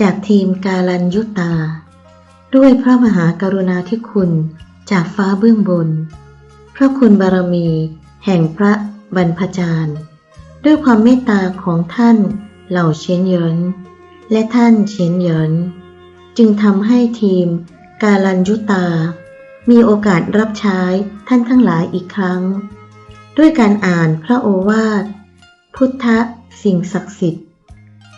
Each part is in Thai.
จากทีมกาลันยุตา ด้วยพระมหากรุณาธิคุณจากฟ้าเบื้องบน พระคุณบารมี แห่งพระบรรพจารย์ด้วยความเมตตาของท่านเหล่าเชนเยินและท่านเชนเยินจึงทำให้ทีมกาลันยุตา มีโอกาสรับใช้ท่านทั้งหลายอีกครั้ง ด้วยการอ่านพระโอวาท พุทธสิ่งศักดิ์สิทธิ์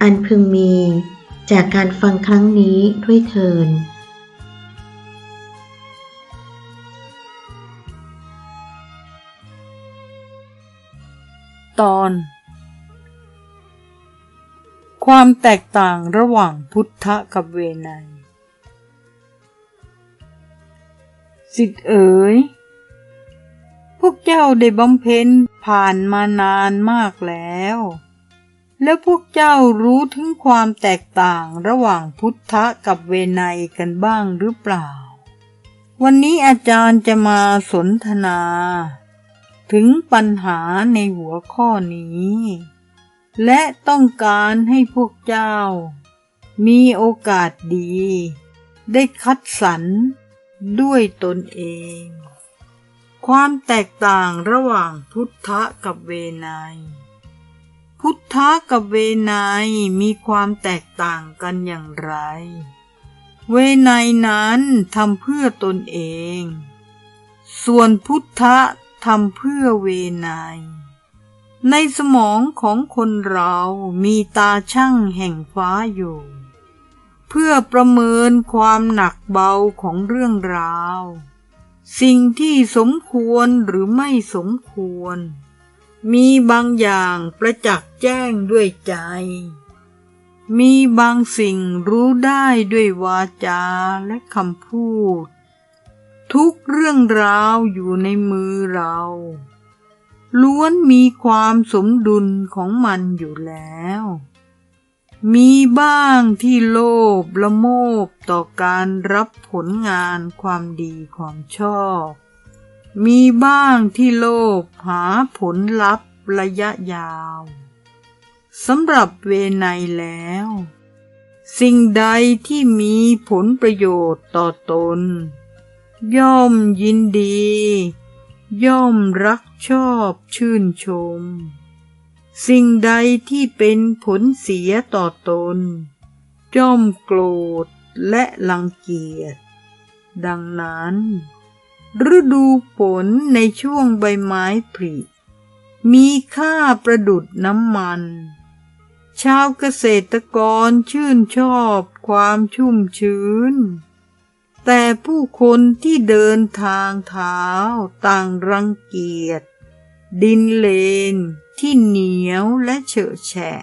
อันพึงมีจากการฟังครั้งนี้ด้วยเทินตอน ความแตกต่างระหว่างพุทธกับเวไนสิทธิ์เอ๋ย พวกเจ้าได้บำเพ็ญผ่านมานานมากแล้ว แล้วพวกเจ้ารู้ถึงความแตกต่างระหว่างพุทธะกับเวไนยกันบ้างหรือเปล่า วันนี้อาจารย์จะมาสนทนา ถึงปัญหาในหัวข้อนี้ และต้องการให้พวกเจ้า มีโอกาสดี ได้คัดสรรด้วยตนเอง ความแตกต่างระหว่างพุทธะกับเวไนย พุทธะกับเวไนมีความแตกต่างกันอย่างไร เวไนนั้นทำเพื่อตนเอง ส่วนพุทธะทำเพื่อเวไนในสมองของคนเรามีตาช่างแห่งฟ้าอยู่ เพื่อประเมินความหนักเบาของเรื่องราว สิ่งที่สมควรหรือไม่สมควร มีบางอย่างประจักษ์แจ้งด้วยใจ มีบางสิ่งรู้ได้ด้วยวาจาและคำพูด ทุกเรื่องราวอยู่ในมือเรา ล้วนมีความสมดุลของมันอยู่แล้ว มีบ้างที่โลภละโมบต่อการรับผลงานความดีความชอบ มีบ้างที่โลภหาผลลัพธ์ระยะยาวสำหรับเวไนแล้ว สิ่งใดที่มีผลประโยชน์ต่อตน ย่อมยินดี ย่อมรักชอบชื่นชม สิ่งใดที่เป็นผลเสียต่อตน ย่อมโกรธและรังเกียจดังนั้น ฤดูฝนในช่วงใบไม้ผลิมีค่าประดุดน้ำมัน ชาวเกษตรกรชื่นชอบความชุ่มชื้น แต่ผู้คนที่เดินทางเท้าต่างรังเกียจ ดินเลนที่เหนียวและเฉอะแฉะ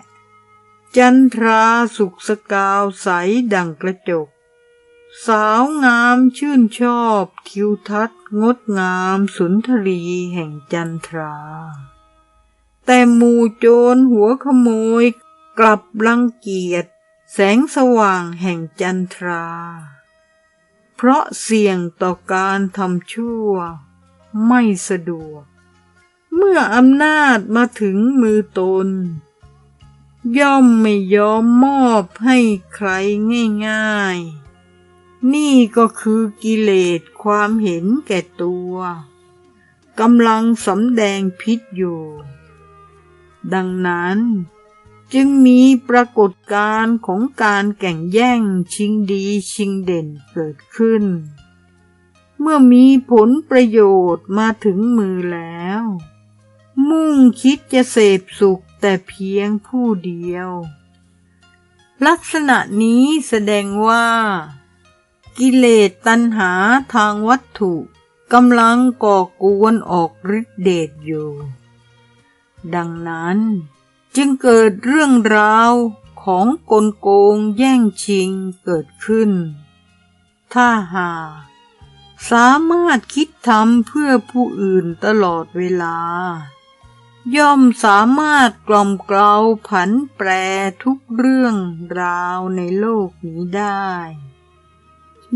จันทราสุกสกาวใสดังกระจก สาวงามชื่นชอบทิวทัศน์งดงามสุนทรีแห่งจันทรา แต่หมู่โจรหัวขโมยกลับรังเกียจแสงสว่างแห่งจันทรา เพราะเสี่ยงต่อการทำชั่วไม่สะดวก เมื่ออำนาจมาถึงมือตน ย่อมไม่ยอมมอบให้ใครง่าย ๆ นี่ก็คือกิเลสความเห็นแก่ตัวกำลังสำแดงพิษอยู่ ดังนั้นจึงมีปรากฏการณ์ของการแข่งแย่งชิงดีชิงเด่นเกิดขึ้น เมื่อมีผลประโยชน์มาถึงมือแล้ว มุ่งคิดจะเสพสุขแต่เพียงผู้เดียว ลักษณะนี้แสดงว่า กิเลสตัณหาทางวัตถุกำลังก่อกวนออกฤทธิเดชอยู่ ดังนั้นจึงเกิดเรื่องราวของกลโกงแย่งชิงเกิดขึ้น ถ้าหา สามารถคิดทำเพื่อผู้อื่นตลอดเวลา ย่อมสามารถกล่อมเกลาผันแปรทุกเรื่องราวในโลกนี้ได้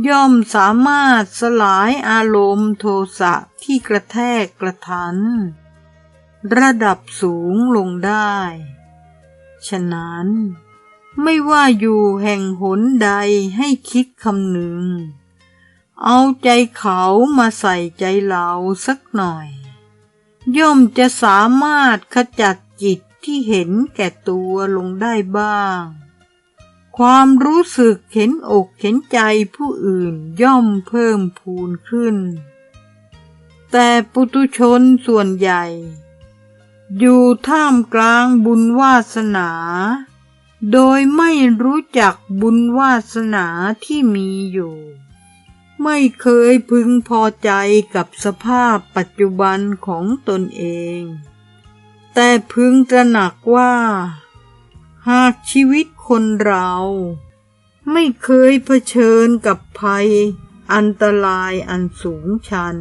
ย่อมสามารถสลายอารมณ์โทสะที่กระแทกกระทัน ระดับสูงลงได้ ฉะนั้น ไม่ว่าอยู่แห่งหนใดให้คิดคำหนึ่ง เอาใจเขามาใส่ใจเราสักหน่อย ย่อมจะสามารถขจัดจิตที่เห็นแก่ตัวลงได้บ้าง ความรู้สึกเห็นอกเห็นใจผู้อื่นย่อมเพิ่มพูนขึ้น แต่ปุตุชนส่วนใหญ่ อยู่ท่ามกลางบุญวาสนา โดยไม่รู้จักบุญวาสนาที่มีอยู่ ไม่เคยพึงพอใจกับสภาพปัจจุบันของตนเอง แต่พึงตระหนักว่า หากชีวิต คนเรา ไม่เคยเผชิญกับภัย อันตรายอันสูงชัน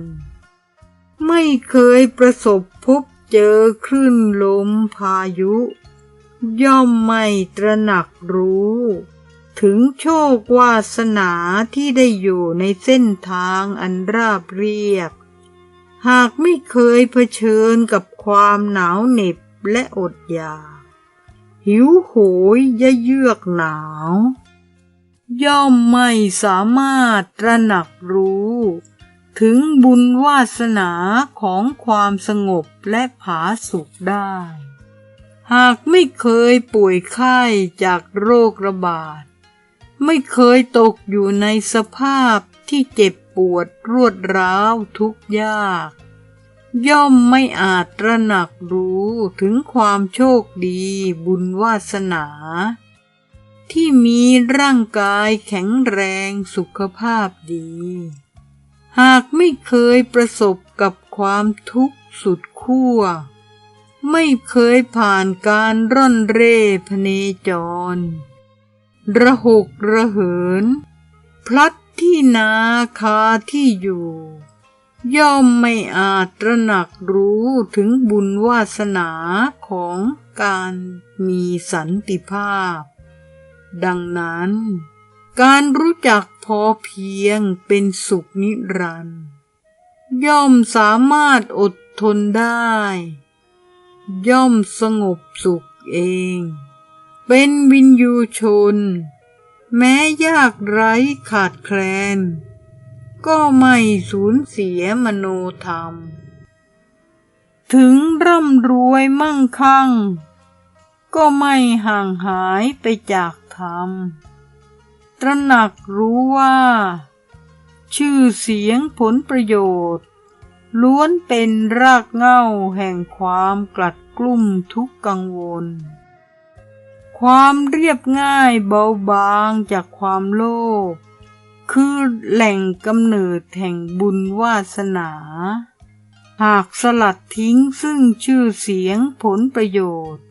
ไม่เคยประสบพบเจอคลื่นลมพายุ ย่อมไม่ตระหนักรู้ ถึงโชควาสนาที่ได้อยู่ในเส้นทางอันราบเรียบ หากไม่เคยเผชิญกับความหนาวเหน็บและอดอยาก หิวโหยยะเยือกหนาว ย่อมไม่สามารถตระหนักรู้ ถึงบุญวาสนาของความสงบและผาสุขได้ หากไม่เคยป่วยไข้จากโรคระบาด ไม่เคยตกอยู่ในสภาพที่เจ็บปวดรวดร้าวทุกข์ยาก ย่อมไม่อาจระหนักรู้ถึงความโชคดีบุญวาสนา ที่มีร่างกายแข็งแรงสุขภาพดี หากไม่เคยประสบกับความทุกข์สุดขั้ว ไม่เคยผ่านการร่อนเร่พเนจร ระหกระเหิน พลัดที่นาคาที่อยู่ ย่อมไม่อาจตระหนักรู้ถึงบุญวาสนาของการมีสันติภาพ ดังนั้น การรู้จักพอเพียงเป็นสุขนิรันดร์ย่อมสามารถอดทนได้ ย่อมสงบสุขเอง เป็นวินยูชน แม้ยากไร้ขาดแคลน ก็ไม่สูญเสียมโนธรรม ถึงร่ำรวยมั่งคั่ง ก็ไม่ห่างหายไปจากธรรม ตระหนักรู้ว่า ชื่อเสียงผลประโยชน์ ล้วนเป็นรากเหง้าแห่งความกลัดกลุ้มทุกกังวลความเรียบง่ายเบาบางจากความโลภ คือแหล่งกำเนิดแห่งบุญวาสนา หากสลัดทิ้งซึ่งชื่อเสียงผลประโยชน์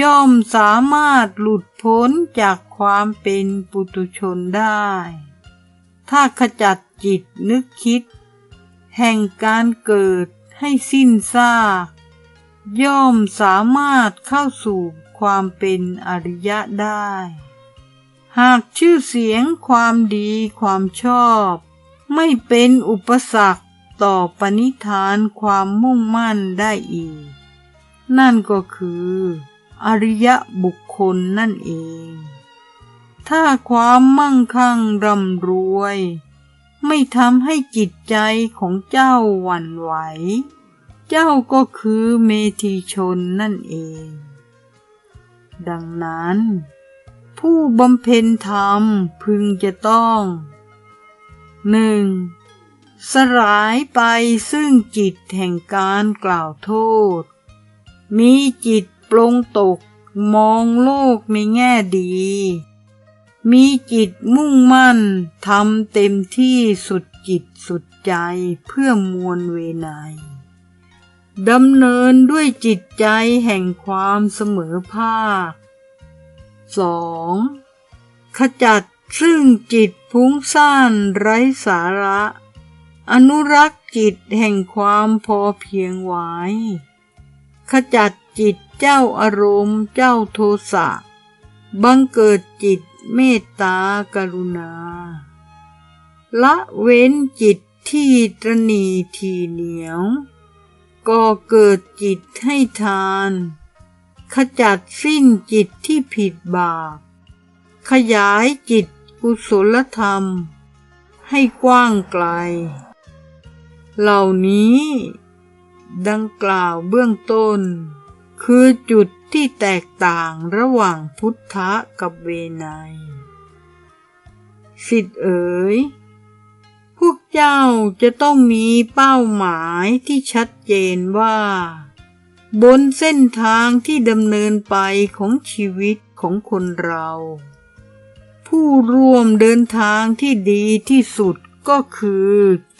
ย่อมสามารถหลุดพ้นจากความเป็นปุตุชนได้ ถ้าขจัดจิตนึกคิด แห่งการเกิดให้สิ้นซากย่อมสามารถเข้าสู่ความเป็นอริยะได้ หากชื่อเสียงความดีความชอบ ไม่เป็นอุปสรรคต่อปณิธานความมุ่งมั่นได้อีก นั่นก็คือ อริยบุคคลนั่นเอง ถ้าความมั่งคั่งร่ำรวย ไม่ทำให้จิตใจของเจ้าหวั่นไหว เจ้าก็คือเมธีชนนั่นเอง ดังนั้น ผู้บำเพ็ญธรรมพึงจะต้องหนึ่งสลายไปซึ่งจิตแห่งการกล่าวโทษ มีจิตปลงตกมองโลกในแง่ดี มีจิตมุ่งมั่นทำเต็มที่สุดจิตสุดใจเพื่อมวลเวไนยดำเนินด้วยจิตใจแห่งความเสมอภาค สองขจัดซึ่งจิตพุ้งซ่านไร้สาระ อนุรักษ์จิตแห่งความพอเพียงไว้ ขจัดจิตเจ้าอารมณ์เจ้าโทสะ บังเกิดจิตเมตตากรุณา ละเว้นจิตที่ตรณีทีเหนียว ก็เกิดจิตให้ทาน ขจัดสิ้นจิตที่ผิดบาป ขยายจิตกุศลธรรม ให้กว้างไกล เหล่านี้ ดังกล่าวเบื้องต้น คือจุดที่แตกต่างระหว่างพุทธะกับเวไนยสิทธิ์เอ๋ย พวกเจ้าจะต้องมีเป้าหมายที่ชัดเจนว่า บนเส้นทางที่ดำเนินไปของชีวิตของคนเรา ผู้ร่วมเดินทางที่ดีที่สุดก็คือ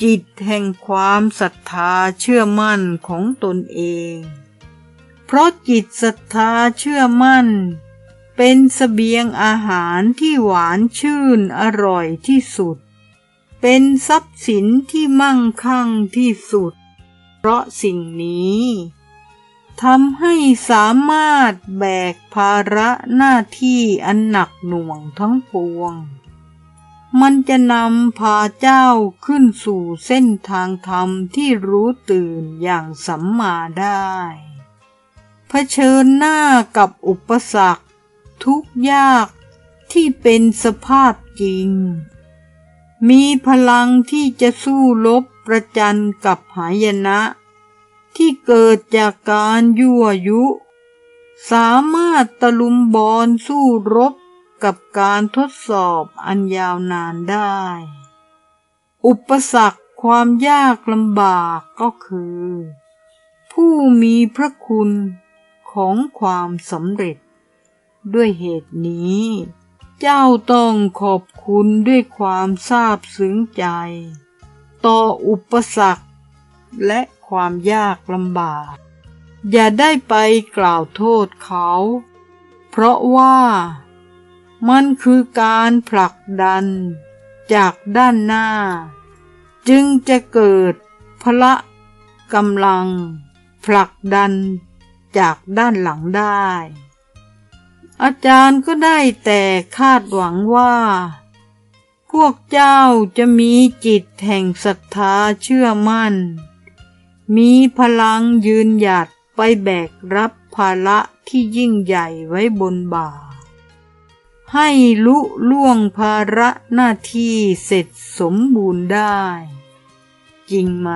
จิตแห่งความศรัทธาเชื่อมั่นของตนเอง เพราะจิตศรัทธาเชื่อมั่น เป็นเสบียงอาหารที่หวานชื่นอร่อยที่สุด เป็นทรัพย์สินที่มั่งคั่งที่สุด เพราะสิ่งนี้ ทำให้สามารถแบกภาระหน้าที่อันหนักหน่วงทั้งปวง มันจะนำพาเจ้าขึ้นสู่เส้นทางธรรมที่รู้ตื่นอย่างสัมมาได้เผชิญหน้ากับอุปสรรค ทุกยากที่เป็นสภาพจริง มีพลังที่จะสู้รบประจันกับหายนะ ที่เกิดจากการยั่วยุ สามารถตะลุมบอลสู้รบกับการทดสอบอันยาวนานได้ อุปสรรคความยากลำบากก็คือ ผู้มีพระคุณของความสำเร็จ ด้วยเหตุนี้ เจ้าต้องขอบคุณด้วยความซาบซึ้งใจ ต่ออุปสรรคและ ความยากลำบาก อย่าได้ไปกล่าวโทษเขา เพราะว่ามันคือการผลักดันจากด้านหน้า จึงจะเกิดพละกำลัง ผลักดันจากด้านหลังได้ อาจารย์ก็ได้แต่คาดหวังว่า พวกเจ้าจะมีจิตแห่งศรัทธาเชื่อมั่น มีพลังยืนหยัดไปแบกรับภาระที่ยิ่งใหญ่ไว้บนบ่า ให้ลุล่วงภาระหน้าที่เสร็จสมบูรณ์ได้ จริงไหม